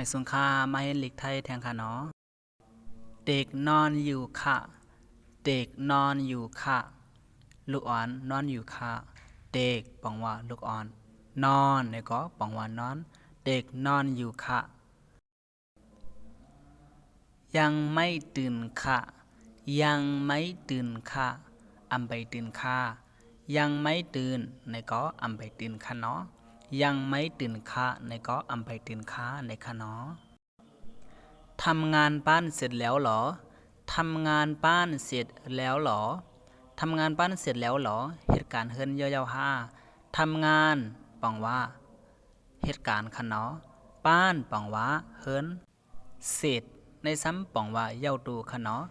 ไม่สุงค่ามาเห็นหลีกไทยแทงค่ะเนาะเด็กนอนอยู่ค่ะ เด็กนอนอยู่ค่ะ ลูกอ่อนนอนอยู่ค่ะ เด็กปองว่าลูกอ่อน นอนเนี่ยก็ปองว่านอน เด็กนอนอยู่ค่ะ ยังไม่ตื่นค่ะ ยังไม่ตื่นค่ะอำไปตื่นค่ะ ยังไม่ตื่นในก็อำไปตื่นค่ะเนาะ ยังไม่ตื่นค่ะในก็อำไปตื่นค่ะในคะเนาะทำงานบ้านเสร็จแล้วหรอทำงานบ้านเสร็จแล้วหรอทำงานบ้านเสร็จแล้วหรอ เหตุการณ์เฮิรนเยาวๆห้าทำงานปองว่า เหตุการณ์คะเนาะบ้านปองว่าเฮิรนเสร็จในซ้ำปองว่าเย้าตูคะเนาะ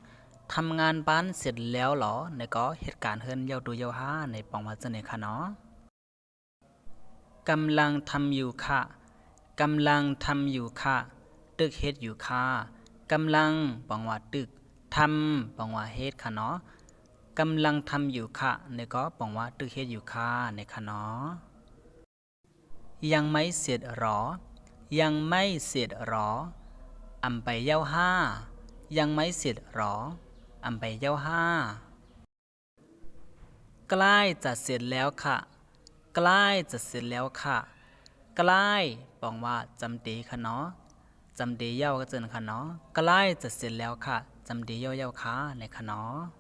ทำงานบ้านเสร็จแล้วหรอในก็เหตุการณ์เฮิรนเย้าตูเยาห้าในปองว่าจะไหนคะเนาะ กำลังทำอยู่ค่ะกำลังทำอยู่ค่ะ ตึกเฮ็ดอยู่ค่ะกำลังปองว่าตึกทำปองว่าเฮ็ดค่ะเนาะกำลังทำอยู่ค่ะในก็ปองว่าตึกเฮ็ดอยู่ค่ะในค่ะเนาะยังไม่เสร็จหรอ ยังไม่เสร็จหรออำไปเย้าห้า ยังไม่เสร็จหรออำไปเย้าห้า ใกล้จะเสร็จแล้วค่ะ ใกล้จะเสร็จแล้วค่ะ ใกล้ปองว่าจำเดีค่ะเนาะจำเดีเย่าก็เจนค่ะเนาะใกล้จะเสร็จแล้วค่ะจำเดีเย่าเย่าค่ะในค่ะเนาะ